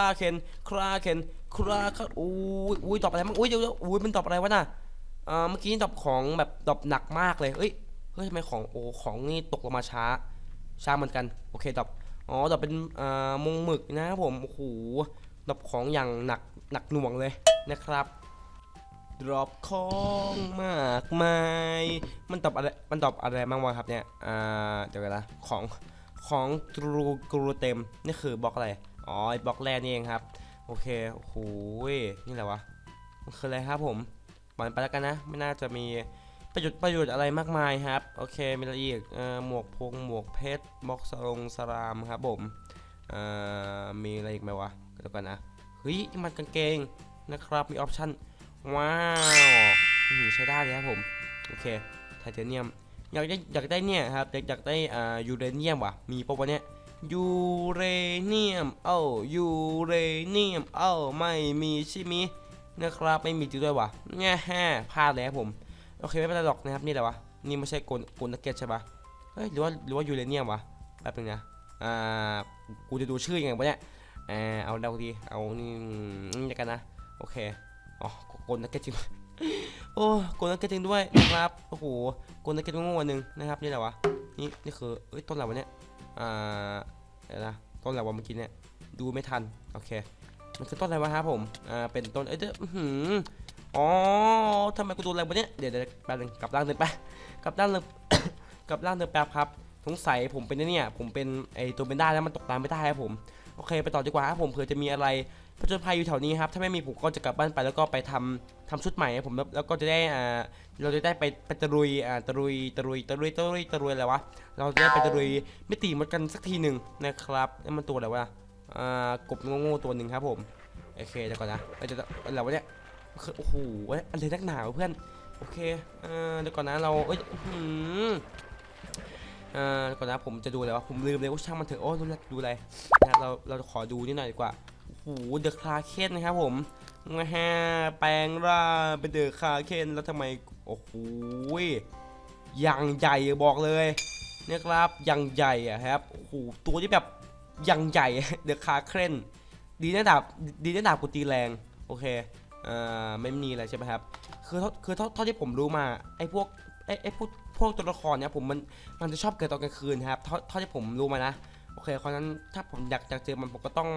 ราเคนคราเคนคราคอุ้ยอุ้ยตอบอะไรมั้งอุ้ยเดี๋ยวอุ้ยมันตอบอะไรวะน่ะอ่าเมื่อกี้ตอบของแบบตอบหนักมากเลยเอ้ยเฮ้ยทำไมของโอ้ของนี่ตกลงมาช้า ช้าเหมือนกันโอเคตอบอ๋อตอบเป็นอ่ามงหมึกนะครับผมโอ้โหตอบของอย่างหนักหนักหน่วงเลยนะครับดรอปของมากมาย มันตอบอะไร มันตอบอะไรบ้างวะครับเนี่ย อ่า เดี๋ยวกันนะ ของ ของกรูกรูเต็ม นี่คือบล็อกอะไร อ๋อไอ้บล็อกแรกนี่เองครับ โอเคโอ้โหยนี่แหละวะ มันคืออะไรครับผมปล่อยมันไปแล้วกันนะ ไม่น่าจะมีประโยชน์ประโยชน์อะไรมากมายครับ โอเค มีอะไรอีกเอ่อหมวกพง หมวกเพชรบล็อกสรงสรามครับผมเอ่อมีอะไรอีกไหมวะเดี๋ยวกันนะ เฮ้ยนี่มันกางเกงนะครับ มีออปชั่น ว้าวหือใช้ได้เลยครับผม โอเค ไทเทเนียม อยากได้อยากได้เนี่ยครับ อยากอยากได้อ่ายูเรเนียมว่ะ มีปะวะเนี่ย ยูเรเนียม เอ้ายูเรเนียม เอ้าไม่มีใช่ไหมนะครับไม่มีจริงด้วยวะแง่ฮ่พลาดเลยครับผม โอเคไม่เป็นไรหรอกนะครับนี่แหละวะ นี่ไม่ใช่โกลโกลนักเก็ตใช่ปะเฮ้ยหรือว่าหรือว่ายูเรเนียมวะแป๊บนึงนะ อ่า กูจะดูชื่อยังไงวะเนี่ยอ่าเอาเดาดี เอานี่อืมเดี๋ยวกันนะ โอเค อ๋อโกลนักเก็ตจริงโอ้โกลนักเก็ตจริงด้วยนะครับ โอ้โหโกลนักเก็ตโง่ๆอันหนึ่งนะครับนี่แหละวะ นี่นี่คือเอ้ยต้นอะไรวะเนี่ย อ่าเดี๋ยวนะต้นอะไรวะเมื่อกี้เนี่ยดูไม่ทันโอเค มันคือต้นอะไรวะครับผมอ่าเป็นต้นเอ้ยเด้อหืออ๋อทำไมกูดนอะไรวะเนี่ยเดี๋ยวเดี๋ยวแป๊บนึงกลับร่างเดินไปกลับร่างเดินกลับร่างเดินแป๊บครับสงสัยผมเป็นเนี่ยผมเป็นไอตัวเป็นได้แล้วมันตกตามไม่ได้ครับผมโอเค ไปต่อดีกว่าครับผมเผื่อจะมีอะไร ผจญภัยอยู่แถวนี้ครับถ้าไม่มีผมก็จะกลับบ้านไปแล้วก็ไปทำทำชุดใหม่ครับผมแล้วก็จะได้อ่าเราจะได้ไปไปตะลุยอ่าตะลุยตะลุยตะลุยตะลุยตะลุยอะไรวะเราจะได้ไปตะลุยมิติมดกันสักทีหนึ่งนะครับนี่มันตัวอะไรวะอ่ากบโง่ๆตัวหนึ่งครับผมโอเคเดี๋ยวก่อนนะเอ้ยเดี๋ยวอะไรวะเนี่ยโอ้โหอะไรนักหนาวเพื่อนโอเคเอ่อเดี๋ยวก่อนนะเราเอ้ยอื้อหือเอ่อเดี๋ยวก่อนนะผมจะดูอะไรวะผมลืมเลยว่าช่างมันเถอะโอ้ดูแลดูอะไรนะเราเราขอดูนิดหน่อยดีกว่า โหเดอะคลาเคนนะครับผมมาฮะแปลงร่างเป็นเดอะคลาเคนแล้วทำไม โอ้โหอย่างใหญ่บอกเลยเนี่ยครับยังใหญ่อะครับโอ้โหตัวที่แบบยังใหญ่เดอะคาเครนดีนะดาบดีนะดาบกูตีแรงโอเคเอ่อไม่มีอะไรใช่ไหมครับคือคือเท่าที่ผมรู้มาไอ้พวกไอ้ไอ้พวกพวกตัวละครเนี่ยผมมันมันจะชอบเกิดตอนกลางคืนครับเท่าที่ผมรู้มานะโอเคเพราะฉะนั้นถ้าผมอยากจะเจอมันผมก็ต้อง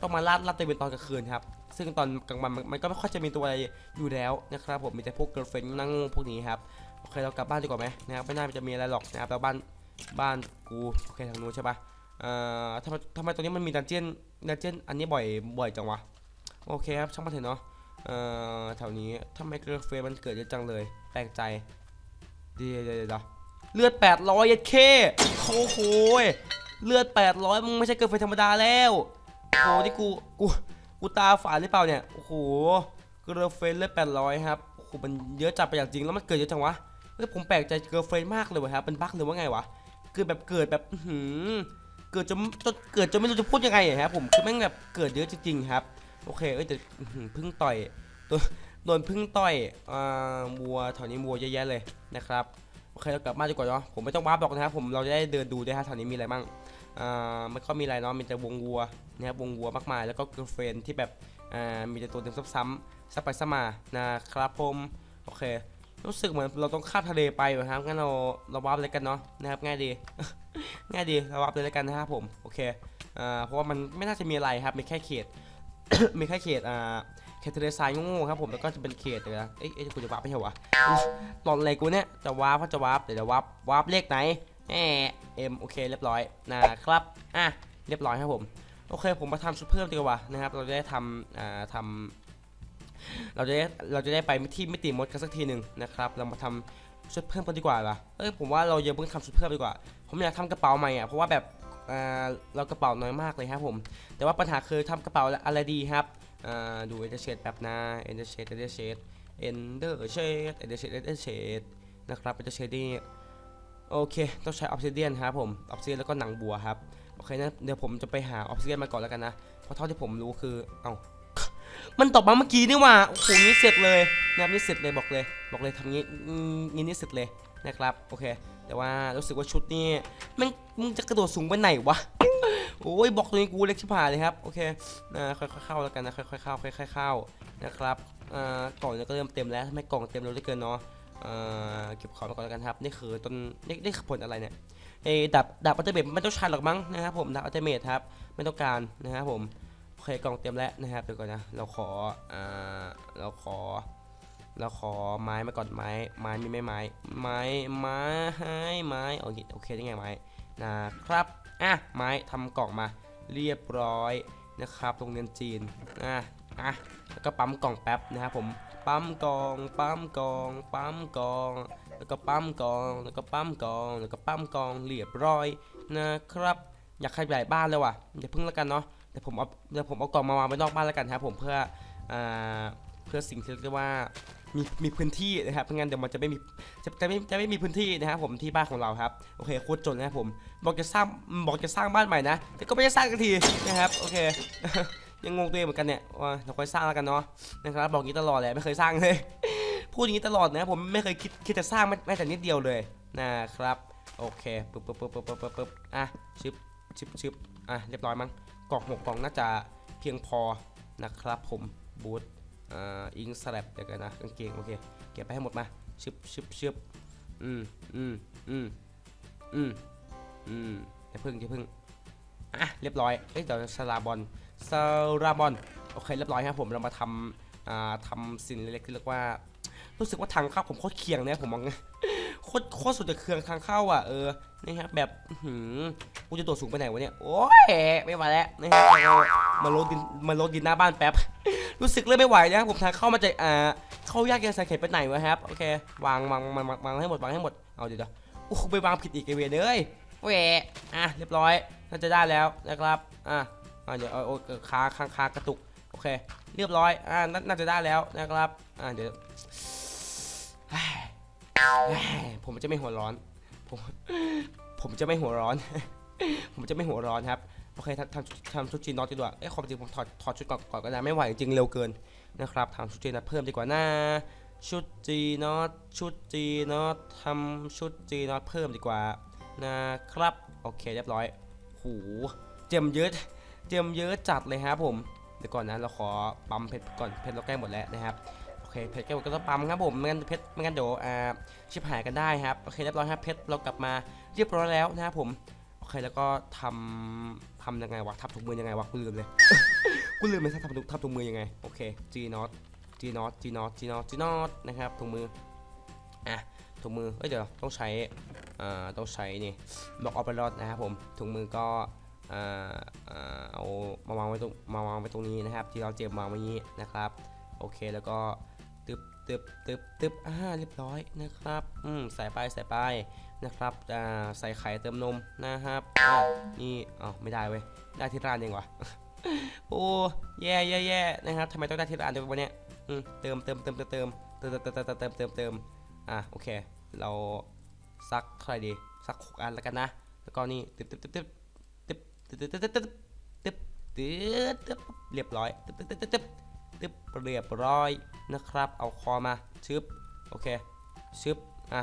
ต้องมาลาดลาดตระเวนตอนกลางคืนครับ ซึ่งตอนกลางวันมันก็ไม่ค่อยจะมีตัวอะไรอยู่แล้วนะครับผมมีแต่พวกเกิร์ลเฟนนั่งพวกนี้ครับโอเคเรากลับบ้านดีกว่าไหมนะครับไม่น่าจะมีอะไรหรอกนะครับแล้วบ้านบ้านกูโอเคทางนู้นใช่ปะเอ่อทำไมทำไมตรงนี้มันมีดันเจียนดันเจียนอันนี้บ่อยบ่อยจังวะโอเคครับช่างมันเถอะเนาะเอ่อแถวนี้ทำไมเกลือเฟรมันเกิดเยอะจังเลย แปลกใจเดี๋ยวเดี๋ยวเดี๋ยวเลือด800ยัดเคโอ้โหเลือด800มึงไม่ใช่เกลือเฟรธรรมดาแล้ว โอ้โหนี่กูกูกูตาฝาดหรือเปล่าเนี่ยโอ้โหเกลือเฟรเลือด800ครับโอ้โหมันเยอะจัดไปอย่างจริงแล้วมันเกิดเยอะจังวะเฮ้ยผมแปลกใจเกลือเฟรมากเลยวะครับเป็นบั๊กหรือว่าไงวะเกิดแบบเกิดแบบหือเกิดจนจนเกิดจนไม่รู้จะพูดยังไงครับผมคือแม่งแบบเกิดเยอะจริงๆครับ โอเคเอ้ยแต่พึ่งต่อยตัวโดนพึ่งต่อยอ่าวัวแถวนี้วัวเยอะแยะเลยนะครับโอเคเรากลับมาดีกว่าเนาะผมไม่ต้องวาร์ปหรอกนะครับผมเราจะได้เดินดูด้วยฮะแถวนี้มีอะไรบ้าง อ่าม่ค่อยมีอะไรเนาะมีแต่วงวัวนะครับวงวัวมากมาย แล้วก็เกิร์ลเฟรนที่แบบอ่ามีแต่ตัวเดิมซ้ำๆซับไปซับมานะครับผมโอเค รู้สึกเหมือนเราต้องข้ามทะเลไปอยู่ครับงั้นเราเราวาร์ปเลยกันเนาะนะครับง่ายดี ง่ายดีเราวาร์ปเลยแล้วกันนะครับผมโอเคอ่าเพราะว่ามันไม่น่าจะมีอะไรครับมีแค่เขต มีแค่เขตอ่าเขตทะเลทรายโง่ๆครับผมแล้วก็จะเป็นเขตเดี๋ยนะเอ้ยเอ้ยกูจะวาร์ปไม่ใช่วะหลอนอะไรกูเนี่ยจะวาร์ปก็จะวาร์ปเดี๋ยวจะวาร์ปวาร์ปเลขไหน แอเอ็มโอเคเรียบร้อยนะครับอะเรียบร้อยครับผมโอเคผมมาทำชุดเพิ่มดีกว่านะครับ เราจะได้ทำอ่าทำเราจะได้เราจะได้ไปที่มิติมดกันสักทีหนึ่งนะครับ เรามาทำชุดเพิ่มกันดีกว่าล่ะเอ้ยผมว่าเราอย่าเพิ่งทำชุดเพิ่มดีกว่า ผมอยากทำกระเป๋าใหม่อะเพราะว่าแบบอ่าเรากระเป๋าน้อยมากเลยครับผม แต่ว่าปัญหาคือทำกระเป๋าอะไรดีครับอ่าดูเอเดเชดแบบนะเอเดเชดเอเดเชดเอนเดอร์เชดเอเดเชดเอเดเชดนะครับเอเดเชดนี่ โอเค ต้องใช้ออฟซิเดียนครับผมออฟซิเดียนแล้วก็หนังบัวครับ โอเคนะเดี๋ยวผมจะไปหาออฟซิเดียนมาก่อนแล้วกันนะ เพราะเท่าที่ผมรู้คือ เอ้า มันตอบมาเมื่อกี้นี่ว่าโอ้โหนี่เสร็จเลยนะครับนี่เสร็จเลยบอกเลย บอกเลยทำงี้งี้นี่เสร็จเลยนะครับ โอเค แต่ว่ารู้สึกว่าชุดนี่ม่งมึงจะกระโดดสูงไปไหนวะ โอ้ยบอกตัวนี้กูเล็กชิบหายเลยครับ โอเคนะค่อยๆเข้าแล้วกันนะ ค่อยๆเข้า ค่อยๆเข้า นะครับ อ่ากล่องนี่ยก็เริ่มเต็มแล้วทำไมกล่องเต็มเร็วเหลือเกินเนาะ เก็บของไปก่อนแล้วกันครับ นี่คือต้นนี่นี่ผลอะไรเนี่ยเอ้ดาบดาบอัลเทอร์เมทไม่ต้องใช้หรอกมั้งนะครับผมดาบอัลเทอร์เมทครับไม่ต้องการนะครับผมโอเคกล่องเต็มแล้วนะครับเดี๋ยวก่อนนะเราขออ่าเราขอ เราขอไม้มาก่อนไม้ไม้มีไม่ไม้ไม้ไม้ไม้โอเคโอเคได้ไงไม้นะครับอะไม้ทำกล่องมาเรียบร้อยนะครับโรงเรียนจีนอะอะแล้วก็ปั๊มกล่องแป๊บนะครับผม ปั๊มกอง ปั๊มกอง ปั๊มกอง แล้วก็ปั๊มกอง แล้วก็ปั๊มกอง แล้วก็ปั๊มกองเรียบร้อยนะครับ อยากขยายบ้านเลยว่ะอย่าพิ่งแล้วกันเนาะเดี๋ยวผมเอาเดี๋ยวผมเอากล่องมาวางไว้นอกบ้านแล้วกันครับผมเพื่ออ่าเพื่อสิ่งที่เรียกว่ามีมีพื้นที่นะครับเพราะงั้นเดี๋ยวมันจะไม่มีจะจะไม่จะไม่มีพื้นที่นะครับผมที่บ้านของเราครับโอเคโคตรจนนะครับผมบอกจะสร้างบอกจะสร้างบ้านใหม่นะแต่ก็ไม่ได้สร้างกันทีนะครับโอเค ยังงงตัวเองเหมือนกันเนี่ยว่าเราค่อยสร้างแล้วกันเนาะนะครับบอกงี้ตลอดแหละไม่เคยสร้างเลย พูดอย่างนี้ตลอดนะผมไม่เคยคิดคิดจะสร้างแม้แต่นิดเดียวเลยนะครับโอเคปึ๊บปึ๊บปึ๊บปึ๊บปึ๊บปึ๊บอะชิบชิบชิบอะเรียบร้อยมั้งกล่องหกกล่องน่าจะเพียงพอนะครับผมบูทอ่าอิงสแลบเดี๋ยวกันนะกางเกงโอเคเก็บไปให้หมดมาชึบชึบชึบอืมอืมอืมอืมอืมอย่าพึ่งอย่าพึ่งอะเรียบร้อยเอ้ยเดี๋ยวสลาบอล สลาบอลโอเคเรียบร้อยครับผมเรามาทำอ่าทำสิ่งเล็กๆที่เรียกว่า รู้สึกว่าทางเข้าผมโคตรเคียงเนี่ยผมมองโคตรโคตรสุดจะเคืองทางเข้าอะเออนี่ครับแบบอื้อหือกูจะตัวสูงไปไหนวะเนี่ยโอ้ยไม่ไหวแล้วนี่ครับเรามาลดดินมาลดดินหน้าบ้านแป๊บรู้สึกเริ่มไม่ไหวแล้วครับผมทางเข้ามาจะอ่าเข้ายากยังสังเกตไปไหนวะครับโอเควางวางวางวางให้หมดวางให้หมดเอาเดี๋ยวเดี๋ยวโอ้ไปวางผิดอีกไอเวเอ้ยแหวอะเรียบร้อยน่าจะได้แล้วนะครับอะ อะเดี๋ยวเอาค้าค้างค้ากระตุกโอเค เรียบร้อยอ่าน่าจะได้แล้วนะครับอ่าเดี๋ยวเฮ้ยผมจะไม่หัวร้อนผมผมจะไม่หัวร้อน ผมจะไม่หัวร้อนครับโอเคทำทำทำชุดจีนน็อตดีกว่าเอ้ความจริงผมถอดถอดชุดก่อนก่อนก็ได้ไม่ไหวจริงเร็วเกินนะครับทำชุดจีนน็อตเพิ่มดีกว่านะชุดจีน็อตชุดจีน็อตทำชุดจีน็อตเพิ่มดีกว่านะครับ โอเคเรียบร้อย หู เจียมเยอะ เจียมเยอะจัดเลยครับผม เดี๋ยวก่อนนะเราขอปั๊มเพชรก่อนเพชรเราใกล้หมดแล้วนะครับโอเคเพชรแก้วก็ต้องปั๊มครับผมไม่งั้นเพชรไม่งั้นเดี๋ยวอ่าชิบหายกันได้ครับโอเคเรียบร้อยครับเพชรเรากลับมาเรียบร้อยแล้วนะครับผมโอเคแล้วก็ทำทำยังไงวะทับถุงมือยังไงวะกูลืมเลยกูลืมเลยทับถุงทับถุงมือยังไงโอเค G not G not G not G not G not นอตนะครับถุงมืออะถุงมือเอ้ยเดี๋ยวต้องใช้อ่าต้องใช้นี่บล็อกออฟเปอร์ดนะครับผมถุงมือก็ เอามาวางไว้ตรงมาวางไว้ตรงนี้นะครับ ที่เราเจ็บมาวางไว้นี้นะครับ โอเคแล้วก็ตึบตึบตึบตึบอ่าเรียบร้อยนะครับอืมใส่ไปใส่ไปนะครับอ่าใส่ไข่เติมนมนะครับนี่อ๋อไม่ได้เว้ยได้ที่ร้านเองวะโอ้แย่แย่แย่นะครับทำไมต้องได้ที่ร้านด้วยวะเนี่ยอืมเติมเติมเติมเติมเติมเติมเติมเติมเติมเติมเติมเติมอะโอเค เราสักเท่าไหร่ดีสักหกอันแล้วกันนะ แล้วก็นี่ตึบตึบตึบตึบ ตึ๊บเรียบร้อยตึ๊บตึ๊บเรียบร้อยนะครับ เอาคอมาชึบโอเคชึบอะ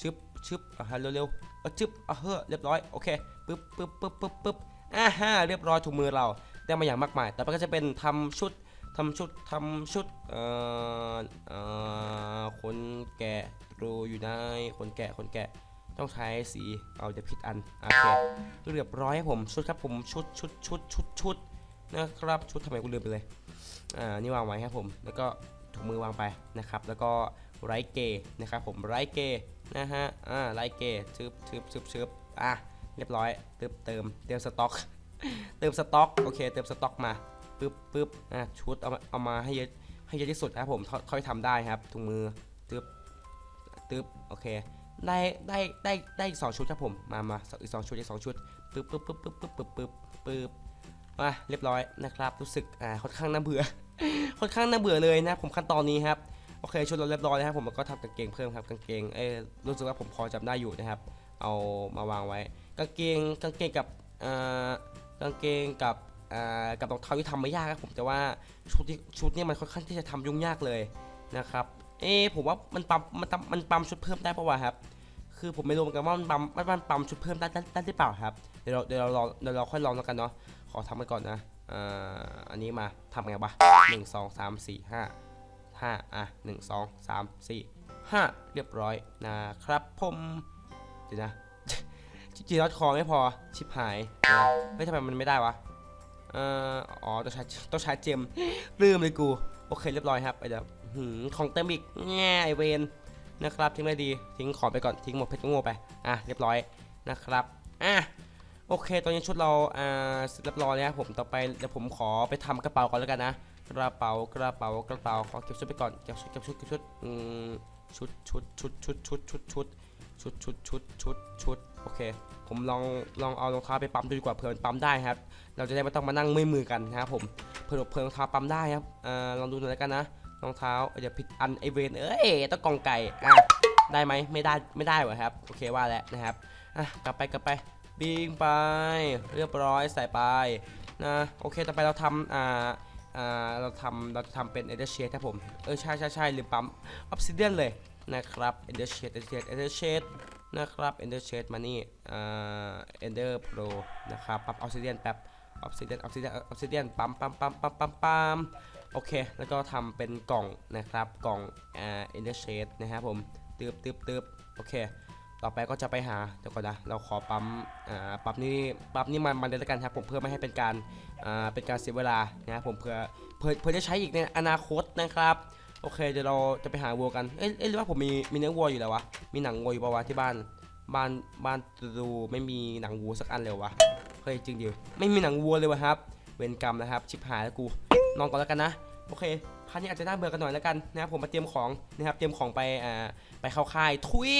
ชึบชึบอะฮะเร็วๆอะชึบอะเฮ้อเรียบร้อยโอเคปึ๊บปึ๊บปึ๊บปึ๊บปึ๊บอะฮะเรียบร้อยถูกมือเราได้มาอย่างมากมาย แต่ก็จะเป็นทำชุดทำชุดทำชุดเอ่อเอ่อคนแก่รูอยู่ในคนแก่คนแก่ ต้องใช้สีเอาเดี๋ยวผิดอันโอเคเรียบร้อยครับผมชุดครับผมชุดชุดชุดชุดชุดนะครับชุดทำไมกูลืมไปเลยอ่านี่วางไว้ครับผมแล้วก็ถุงมือวางไปนะครับ แล้วก็ไรเกย์นะครับผมไรเกย์นะฮะอ่าไรเกย์ชึบชึบชึบชึบอะเรียบร้อยเติมเติมเติมสต็อกเติมสต็อกโอเคเติมสต็อกมาปึ๊บปึ๊บอะชุดเอามาเอามาให้เยอะให้เยอะที่สุดครับผมเท่าเท่าที่ทำได้ครับถุงมือตึบตึบโอเค ได้ได้ได้ได้อีกสองชุดครับผมมามาอีกสองชุดอีกสองชุดปึ๊บปึ๊บปึ๊บปึ๊บปึ๊บปึ๊บปึ๊บปึ๊บมาเรียบร้อยนะครับรู้สึกอ่าค่อนข้างน่าเบื่อค่อนข้างน่าเบื่อเลยนะผมขั้นตอนนี้ครับโอเคชุดเราเรียบร้อยนะครับผมก็ทำกางเกงเพิ่มครับกางเกงเอ้รู้สึกว่าผมพอจำได้อยู่นะครับ เอามาวางไว้ กางเกงกางเกงกับอ่ากางเกงกับอ่ากับรองเท้าที่ทำไม่ยากครับผมแต่ว่าชุดที่ชุดนี้มันค่อนข้างที่จะทำยุ่งยากเลยนะครับ เอ๊ผมว่ามันปั๊มมันปั๊มมันปั๊มชุดเพิ่มได้ปะวะครับ คือผมไม่รู้เหมือนกันว่ามันปั๊มมันมันปั๊มชุดเพิ่มได้ได้ได้หรือเปล่าครับ เดี๋ยวเราเดี๋ยวเราลองเดี๋ยวเราค่อยลองแล้วกันเนาะ ขอทำกันก่อนนะอ่าอันนี้มาทำไงวะหนึ่งสองสามสี่ห้าห้าอะหนึ่งสองสามสี่ห้าเรียบร้อยนะครับผมเดี๋ยวนะจีรอดคอไม่พอชิบหายเฮ้ยทำไมมันไม่ได้วะเอ่ออ๋อต้องใช้ต้องใช้เจมลืมเลยกู โอเคเรียบร้อยครับไอเดี๋ยว หืมของเต็มอีกแง่ไอเวนนะครับทิ้งเลยดีทิ้งของไปก่อนทิ้งหมดเพชรก็โง่ไปอะเรียบร้อยนะครับอะโอเค ตอนนี้ชุดเราอ่าเรียบร้อยแล้วครับผมต่อไปเดี๋ยวผมขอไปทำกระเป๋าก่อนแล้วกันนะกระเป๋ากระเป๋ากระเป๋าขอเก็บชุดไปก่อนเก็บชุดเก็บชุดเก็บชุดอืมชุดชุดชุดชุดชุดชุดชุดชุดชุดชุดชุดชุดโอเค ผมลองลองเอารองเท้าไปปั๊มดูดีกว่าเผื่อมันปั๊มได้ครับ เราจะได้ไม่ต้องมานั่งเมื่อมือกันนะครับผมเผื่อเผื่อรองเท้าปั๊มได้ครับอ่าลองดูหน่อยแล้วกันนะ รองเท้าเดี๋ยวผิดอันไอเวนเอ้ยต้องกองไก่อะได้ไหมไม่ได้ไม่ได้เหรอครับโอเคว่าแล้วนะครับอะกลับไปกลับไปบิงไป เรียบร้อยใส่ไปนะโอเคต่อไปเราทำอ่าอ่าเราทำเราจะทำเป็นเอเดอร์เชดครับผมเออใช่ใช่ใช่ลืมปั๊มออฟซิเดียนเลยนะครับเอเดอร์เชดเอเดอร์เชดเอเดอร์เชดนะครับ Ender Shade มานี่อ่า Ender Pro นะครับปั๊ม Obsidian แป๊บ Obsidian Obsidian Obsidian ปั๊มปั๊มปั๊มปั๊มปั๊มปั๊ม โอเค แล้วก็ทำเป็นกล่องนะครับ กล่องอ่า Ender Shade นะครับผมตืบตืบตืบโอเค ต่อไปก็จะไปหาเดี๋ยวก่อนนะ เราขอปั๊มอ่าปั๊มนี่ปั๊มนี่มันมันเลยแล้วกันครับผมเพื่อไม่ให้เป็นการอ่าเป็นการเสียเวลานะครับผมเพื่อเพื่อเพื่อจะใช้อีกในอนาคตนะครับโอเคเดี๋ยวเราจะไปหาวัวกัน เอ้ยเอ้ยหรือว่าผมมีมีเนื้อวัวอยู่แล้ววะ มีหนังวัวอยู่ปะวะที่บ้าน บ้านบ้านดูไม่มีหนังวัวสักอันเลยวะ เฮ้ยจริงดิไม่มีหนังวัวเลยวะครับ เวรกรรมนะครับ ชิบหายแล้วกู นอนก่อนแล้วกันนะโอเคพาร์ทนี้อาจจะน่าเบื่อกันหน่อยแล้วกันนะครับผมมาเตรียมของนะครับเตรียมของไปอ่าไปเข้าค่ายทุย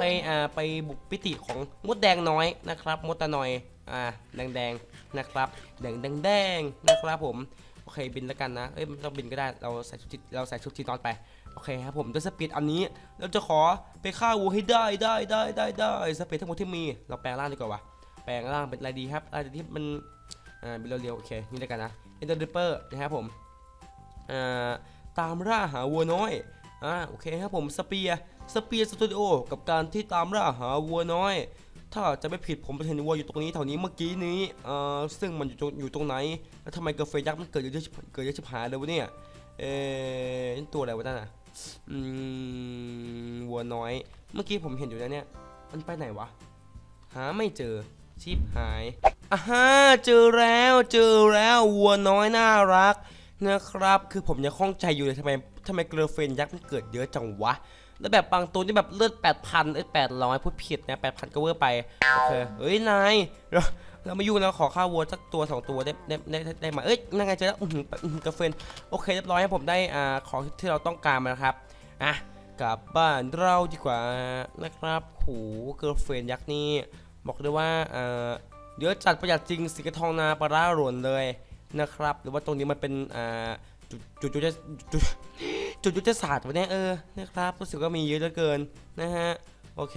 ไปอ่าไปบุกปิติของมดแดงน้อยนะครับ มดตะหน่อยอ่าแดงแดงนะครับแดงแดงแดงนะครับผมโอเคบินแล้วกันนะเอ้ยไม่ต้องบินก็ได้เราใส่ชุดทีเราใส่ชุดทีนอนไปโอเคครับผมด้วยสปีดอันนี้เราจะขอไปฆ่าวัวให้ได้ได้ได้ได้ได้สปีดทั้งหมดที่มีเราแปลงร่างดีกว่าวะแปลงร่างเป็นอะไรดีครับอะไรที่มันอ่าบินเร็วๆโอเคนี่แล้วกันนะ เอ็นเตอร์ดิปเปอร์นะครับผมตามล่าหาวัวน้อยอ่าโอเคครับผมสเปียสเปียสตูดิโอกับการที่ตามล่าหาวัวน้อย ถ้าจะไม่ผิดผมไปเห็นวัวอยู่ตรงนี้แถวนี้เมื่อกี้นี้อ่อซึ่งมันอยู่ตรงอยู่ตรงไหน แล้วทำไมเกิดไฟยักษ์มันเกิดเยอะเกิดเยอะชิบหายเลยวะเนี่ยเออตัวอะไรวะนั่นน่ะอืมวัวน้อย เมื่อกี้ผมเห็นอยู่แล้วเนี่ยมันไปไหนวะหาไม่เจอ ชิบหายอ่าฮะเจอแล้วเจอแล้ววัวน้อยน่ารักนะครับ คือผมยังข้องใจอยู่เลยทำไมทำไมเกลือเฟนยักษ์มันเกิดเยอะจังวะ แล้วแบบบางตัวนี่แบบเลือด8,000เอ้ย800พูดผิดนะ8,000ก็เวอร์ไปโอเคเฮ้ยนายเราเรามายุ่งแล้วขอข้าววัวสักตัวสองตัวได้ได้ได้ได้มาเอ้ยนั่นไงเจอแล้วอือหืออื้อหือกาเฟนโอเคเรียบร้อยให้ผมได้อ่าของที่เราต้องการมานะครับอะกลับบ้านเราดีกว่านะครับโหเกิร์ลเฟนยักษ์นี่ บอกเลยว่าเอ่อเดี๋ยวจัดประหยัดจริงสิกระทองนาปลาร้าหล่นเลยนะครับ หรือว่าตรงนี้มันเป็นอ่าจุดจุดจุดจุดจุดยุทธศาสตร์วะเนี่ยเออนะครับรู้สึกว่ามีเยอะเหลือเกินนะฮะโอเค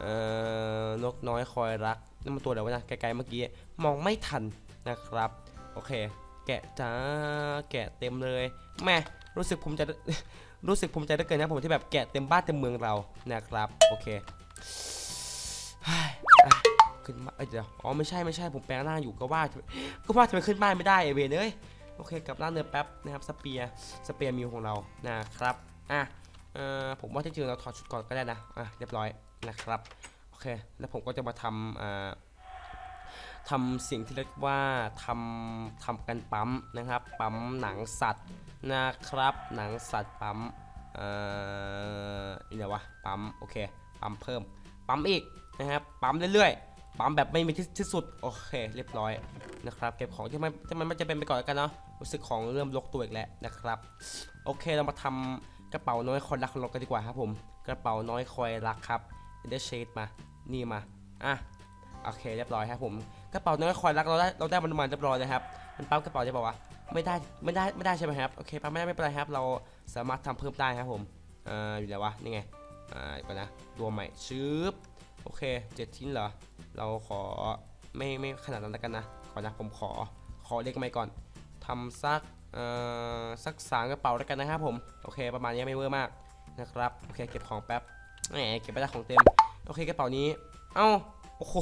เอ่อนกน้อยคอยรักนั่นมันตัวอะไรวะนะไกลๆเมื่อกี้มองไม่ทันนะครับโอเค แกะจ้าแกะเต็มเลยแม่รู้สึกภูมิใจรู้สึกภูมิใจเหลือเกินนะผมที่แบบแกะเต็มบ้านเต็มเมืองเรานะครับโอเค ขึ้นมาเดี๋ยวอ๋อไม่ใช่ไม่ใช่ผมแปลงร่างอยู่ก็ว่าก็ว่าจะไปขึ้นบ้านไม่ได้ไอเวนเอ้ยโอเคกลับร่างเนื้อแป๊บนะครับสเปียร์สเปียร์มิวของเรานะครับอะเอ่อผมว่าที่จริงเราถอดชุดก่อนก็ได้นะอะเรียบร้อยนะครับโอเค แล้วผมก็จะมาทำอ่าทำสิ่งที่เรียกว่าทำทำกันปั๊มนะครับ ปั๊มหนังสัตว์นะครับ หนังสัตว์ปั๊มเอ่อเดี๋ยววะปั๊มโอเคปั๊มเพิ่มปั๊มอีก นะครับปั๊มเรื่อยๆปั๊มแบบไม่มีที่ที่สุดโอเค เรียบร้อยนะครับเก็บของที่มันที่มันไม่จะเป็นไปก่อนกันเนาะรู้สึกของเริ่มลกตัวอีกแล้วนะครับโอเคเรามาทำกระเป๋าน้อยคอยรักของเรากันดีกว่าครับผมกระเป๋าน้อยคอยรักครับเดชเชดมานี่มาอะโอเคเรียบร้อยครับผมกระเป๋าน้อยคอยรักเราได้เราได้มันมาเรียบร้อยเลยครับมันปั๊มกระเป๋าได้ป่าวะไม่ได้ไม่ได้ไม่ได้ใช่ไหมครับโอเคปั๊มไม่ได้ไม่เป็นไรครับ เราสามารถทำเพิ่มได้ครับผมอ่าอยู่แล้ววะนี่ไงอ่าก่อนนะตัวใหม่ชืบ โอเคเจ็ดชิ้นเหรอ เราขอไม่ไม่ขนาดนั้นแล้วกันนะ ขอนะผมขอขอเล็กไม่ก่อนทำสักเอ่อสักสามกระเป๋าแล้วกันนะครับผม โอเค ประมาณนี้ไม่เวอร์มากนะครับโอเคเก็บของแป๊บแหมเก็บไปได้ของเต็มโอเคกระเป๋านี้ เอ้าโอ้โห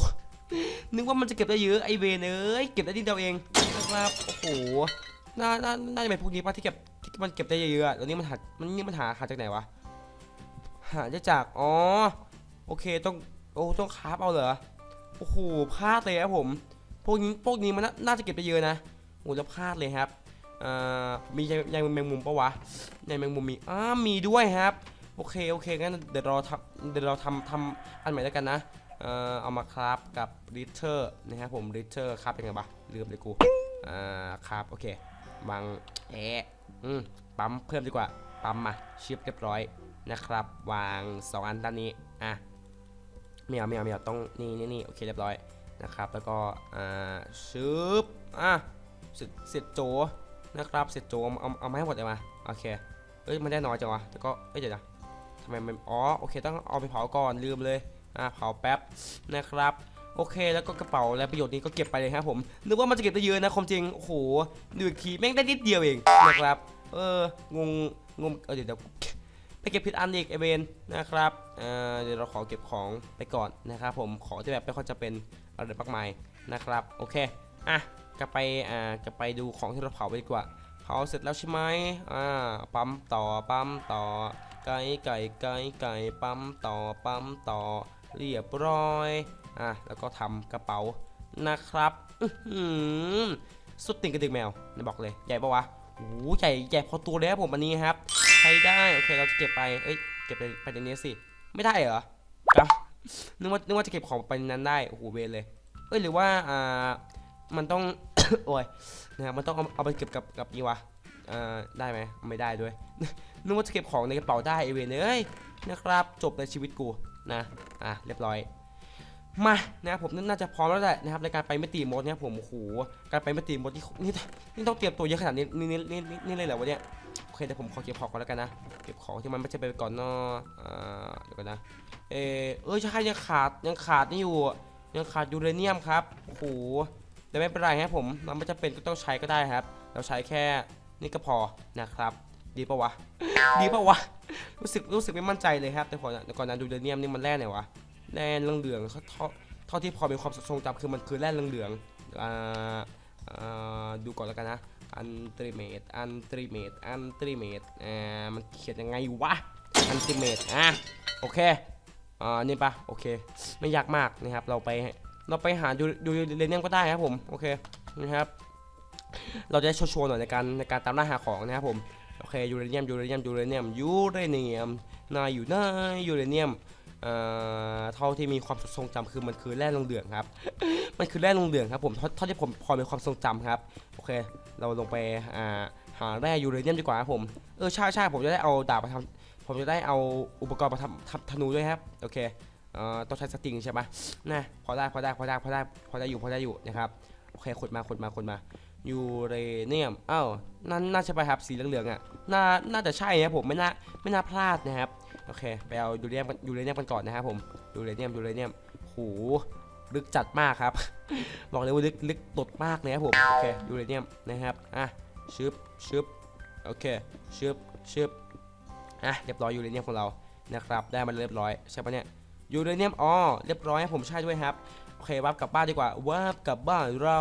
นึกว่ามันจะเก็บได้เยอะไอเวนเอ้ยเก็บได้นิดเดียวเองนะครับโอ้โหน่าน่าน่าจะเป็นพวกนี้ป่ะที่เก็บที่มันเก็บได้เยอะๆอะแล้วนี่มันหามันนี่มันหาหาจากไหนวะหาจากอ๋อโอเคต้อง โอ้ต้องคราฟเอาเหรอโอ้โหพลาดเลยครับผมพวกนี้พวกนี้มันน่าจะเก็บได้เยอะนะโอ้แล้วพลาดเลยครับอ่ามีใยแมงมุมปะวะใยแมงมุมมีอ้ามีด้วยครับ โอเคโอเคงั้นเดี๋ยวเราทำเดี๋ยวเราทำทำอันใหม่แล้วกันนะเอ่อเอามาคราฟกับริเทอร์นะครับผมริเทอร์คราฟเป็นไงบ้าลืมเลยกูอ่าคราฟโอเคบางแอะอืมปั๊มเพิ่มดีกว่าปั๊มมาชิปเรียบร้อยนะครับ วางสองอันด้านนี้อะ ไม่เอาไม่เอาไม่เอาต้องนี่นี่นี่โอเคเรียบร้อยนะครับแล้วก็อ่าชึบอะเสร็จเสร็จโจนะครับเสร็จโจเอาเอาเอามาให้หมดเลยมาโอเคเอ้ยมันได้น้อยจังวะแต่ก็เอ้ยเดี๋ยวนะทำไมมันอ๋อโอเคต้องเอาไปเผาก่อนลืมเลยอ่าเผาแป๊บนะครับโอเคแล้วก็กระเป๋าและประโยชน์นี้ก็เก็บไปเลยครับผมนึกว่ามันจะเก็บได้เยอะนะความจริงโอ้โหดูอีกทีแม่งได้นิดเดียวเองนะครับเอองงงงเออเดี๋ยวเดี๋ยว เก็บผิดอันอีกไอเวนนะครับเเดี๋ยวเราขอเก็บของไปก่อนนะครับผมของที่แบบไม่ค่อยจะเป็นอะไรมากมายนะครับโอเคอะจะไปอ่าจะไปดูของที่เราเผาไปดีกว่าเผาเสร็จแล้วใช่ไหมอ่าปั๊มต่อปั๊มต่อไก่ไก่ไก่ไก่ปั๊มต่อปั๊มต่อเรียบร้อยอะแล้วก็ทำกระเป๋านะครับสุดติ่งกระดึกแมวนะบอกเลยใหญ่ปะวะโอ้ใหญ่ใหญ่พอตัวเลยครับผมอันนี้ครับ ใช้ได้ โอเค เราจะเก็บไป เอ้ย เก็บไปไปในนี้สิ ไม่ได้เหรอครับนึกว่านึกว่าจะเก็บของไปนั้นได้ โอ้โห เวรเลย เอ้ย หรือว่า อ่า มันต้อง โอ้ย นะครับมันต้องเอาเอาไปเก็บกับกับนี่วะอ่า ได้ไหมไม่ได้ด้วย นึกว่าจะเก็บของในกระเป๋าได้ไอเวนเอ้ย นะครับ จบในชีวิตกู นะ อะ เรียบร้อยมานะครับผมน่าจะพร้อมแล้วแหละนะครับในการไปม่ตีมดเนะครับผมโอ้โหการไปม่ตีมดนี่นี่นี่ต้องเตรียมตัวเยอะขนาดนี้นี่นี่นี่เลยเหรอวะเนี่ย เคเดี๋ยวผมขอเก็บของก่อนแล้วกันนะเก็บของที่มันไม่ใช่ไปก่อนเนาะอ่าเดี๋ยวกันนะเออเออใช่ยังขาดยังขาดนี่อยู่ ยังขาดยูเรเนียมครับโอ้โหแต่ไม่เป็นไรครับผมเราไม่จำเป็นก็ต้องใช้ก็ได้ครับ เราใช้แค่นี่ก็พอนะครับ ดีปะวะดีปะวะรู้สึกรู้สึกไม่มั่นใจเลยครับแต่ก่อนนะแต่ก่อนนะยูเรเนียมนี่มันแร่ไหนวะแร่เหลืองๆเขาเท่าเท่าที่พอมีความทรงจำคือมันคือแร่เหลืองๆอ่าอ่าดูก่อนแล้วกันนะ อันตริเมตอันตริเมตอันตริเมตอ่ามันเขียนยังไงวะอันตริเมตอะโอเคอ่านี่ปะโอเค ไม่ยากมากนะครับ เราไปเราไปหาดูดูเรเนียมก็ได้ครับผมโอเคนะครับเราจะได้ชัวร์ๆหน่อยในการในการตามล่าหาของนะครับผมโอเคยูเรเนียมยูเรเนียมยูเรเนียมยูเรเนียมนายอยู่ไหนยูเรเนียมเอ่อเท่าที่มีความทรงจำคือมันคือแร่ลงเหลืองครับ มันคือแร่ลงเหลืองครับผมเท่าที่ผมพอมีความทรงจำครับ เค เราลงไปอ่าหาแร่ยูเรเนียมดีกว่าครับผม เออใช่ใช่ผมจะได้เอาดาบมาทำผมจะได้เอาอุปกรณ์มาทำทำธนูด้วยครับ โอเคเอ่อต้องใช้สติงใช่ปะนะพอได้พอได้พอได้พอได้พอได้อยู่พอได้อยู่นะครับ โอเคขุดมาขุดมาขุดมายูเรเนียมอ้าวนั่นน่าใช่ปะครับสีเหลืองๆอะ น่า น่าจะใช่ครับผม ไม่น่า ไม่น่าพลาดนะครับ โอเค ไปเอายูเรเนียมกันยูเรเนียมกันก่อนนะครับผม ยูเรเนียมยูเรเนียมโห ลึกจัดมากครับ บอกเลยว่าลึกลึกตดมากเลยครับผม โอเคยูเรเนียมนะครับ อะ ชึบชึบโอเค ชึบชึบอะ เรียบร้อยยูเรเนียมของเรา นะครับ ได้มาเรียบร้อยใช่ปะเนี่ยยูเรเนียม อ๋อ เรียบร้อยผมใช่ด้วยครับ โอเค วับกลับบ้านดีกว่า วับกลับบ้านเรา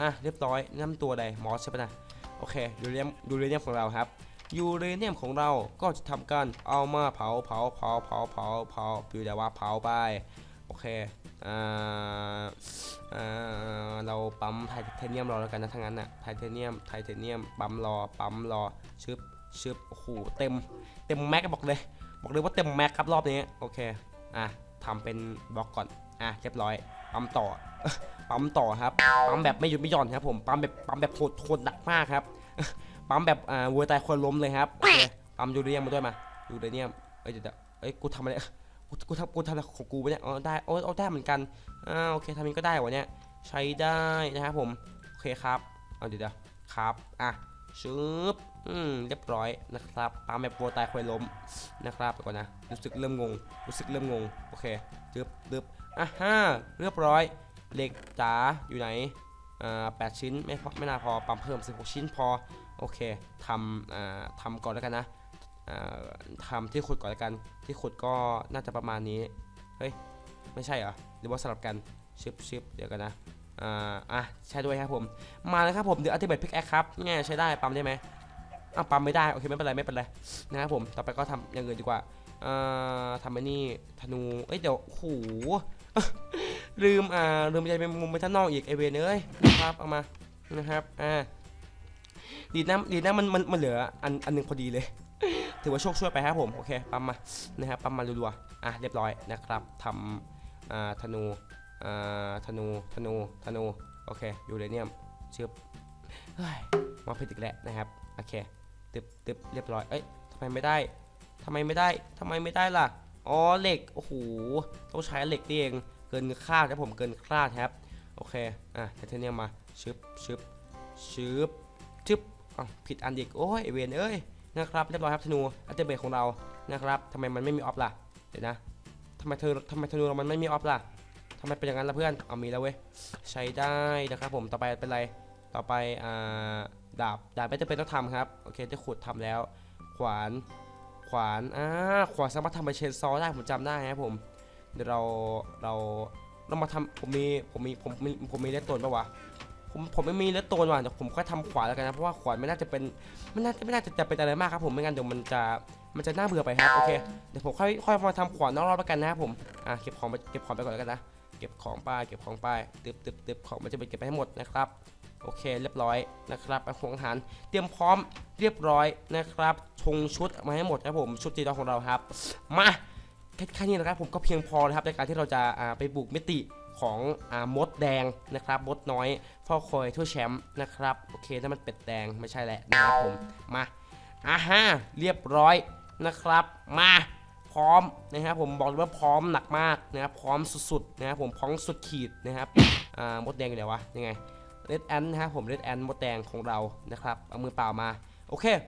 อะ เรียบร้อยน้ำตัวใดมอสใช่ปะนะ โอเค ยูเรเนียม ยูเรเนียมของเราครับยูเรเนียมของเราก็จะทำการเอามาเผาเผาเผาเผาเผาเผาอยู่แต่ว่าเผาไป อเคอ่าอ่าเราปั๊มไทเทเนียมรอแล้วกันนะทั้างนั้นน่ะไทเทเนียมไทเทเนียมปั๊มรอปั๊มรอชึบชึบโอ้โหเต็มเต็มแม็กบอกเลย บอกเลยว่าเต็มแม็กครับรอบนี้โอเคอะทำเป็นบล็อกก่อนอะเรียบร้อยปั๊มต่อปั๊มต่อครับปั๊มแบบไม่หยุดไม่หย่อนครับผมปั๊มแบบปั๊มแบบโหดโหดหนักมากครับปั๊มแบบอ่าวัวตายคนล้มเลยครับโอเคปั๊มยูเรเนียมมาด้วยมายูเรเนียมเอ้ยเดี๋ยวเอ้ยกูทำอะไร กูกูทำกูทำของกูวะเนี่ยอ๋อได้โอ้เอาได้เหมือนกันอ่าโอเคทำนี้ก็ได้วะเนี่ยใช้ได้นะครับผมโอเคครับเอาเดี๋ยวเดี๋ยวครับอะชึบอืมเรียบร้อยนะครับปั๊มแบบวัวตายควยล้มนะครับไปก่อนนะรู้สึกเริ่มงง รู้สึกเริ่มงงโอเคดึบดึบอะฮ่าเรียบร้อยเหล็กจ๋าอยู่ไหนอ่าแปดชิ้นไม่พอไม่น่าพอปั๊มเพิ่ม16ชิ้นพอโอเคทำอ่าทำก่อนแล้วกันนะ อ่าทำที่ขุดก่อนล้วกัน ที่ขุดก็น่าจะประมาณนี้ เฮ้ย ไม่ใช่เหรอ หรือว่าสลับกันชึบชึบเดี๋ยวกันนะอ่าอะใช่ด้วยครับผม มาแล้วครับผมเดี๋ยวอัลติเมทพิกแอคครับเนี่ยใช้ได้ปั๊มได้ไหมอะปั๊มไม่ได้ โอเคไม่เป็นไรไม่เป็นไรนะครับผม ต่อไปก็ทำอย่างอื่นดีกว่าอ่าทำไอ้นี่ธนู เอ้ยเดี๋ยวโอ้โหลืมอ่าลืมใจเป็นมุมไปท่านนอกอีกไอเวนเอ้ยนะครับเอามานะครับอ่าดีนะดีนะมันมันมันเหลืออันอันหนึ่งพอดีเลย ถือว่าโชคช่วยไปครับผมโอเคปั๊มมานะครับปั๊มมารัวๆอะเรียบร้อยนะครับทำธนูธนูธนูธนูโอเคยูเรเนียมเชือบเฮ้ยมาผิดอีกแล้วนะครับโอเคตึบตึบเรียบร้อยเอ้ยทำไมไม่ได้ทำไมไม่ได้ทำไมไม่ได้ล่ะอ๋อเหล็กโอ้โหต้องใช้เหล็กนี่เองเกินคาดครับผมเกินคาดครับโอเคอะไทเทเนียมมาชึบชึบชึบชึบอ้าวผิดอันอีกโอ้ยเวนเอ้ย นะครับเรียบร้อยครับธนูอัลเทเบทของเรานะครับทำไมมันไม่มีออฟล่ะเดี๋ยวนะทำไมเธอทำไมธนูเรามันไม่มีออฟล่ะทำไมเป็นอย่างนั้นล่ะเพื่อนเอามีแล้วเว้ยใช้ได้นะครับผมต่อไปเป็นไรต่อไปอ่าดาบดาบไม่จำเป็นต้องทำครับโอเคได้ขุดทำแล้ว ขวานขวานอ่าขวานสามารถทำเป็นเชนซอได้ผมจำได้ครับผมเดี๋ยวเราเราเรามาทำผมมีผมมีผมมีผมมีเลสโตนปะวะ ผมผมไม่มีเลสโตนว่ะเดี๋ยวผมค่อยทำขวานแล้วกันนะเพราะว่าขวานไม่น่าจะเป็นไม่น่าไม่น่าจะจะเป็นอะไรมากครับผมไม่งั้นเดี๋ยวมันจะมันจะน่าเบื่อไปครับโอเคเดี๋ยวผมค่อยค่อยมาทำขวานนอกรอบแล้วกันนะครับผมอะเก็บของไปเก็บของไปก่อนแล้วกันนะเก็บของไปเก็บของไปตึบตึบตึบของมันจะไปเก็บไปให้หมดนะครับโอเคเรียบร้อยนะครับไปของอาหารเตรียมพร้อมเรียบร้อยนะครับชงชุดมาให้หมดครับผมชุดจีนของเราครับ มาแค่แค่นี้นะครับผมก็เพียงพอนะครับในการที่เราจะอ่าไปบุกมิติ ของอมดแดงนะครับมดน้อยเฝ้าคอยทั่วแชมป์นะครับโอเคนั่นมันเป็ดแดงไม่ใช่แหละนะครับผมมาอ่าฮะเรียบร้อยนะครับมาพร้อมนะครับผมบอกเลยว่าพร้อมหนักมากนะครับพร้อมสุดๆนะครับผมพร้อมสุดขีดนะครับอ่ามดแดงอยู่ไหนวะยังไงเรดแอนนะครับผมเรดแอนมดแดงของเรานะครับเอามือเปล่ามาโอเค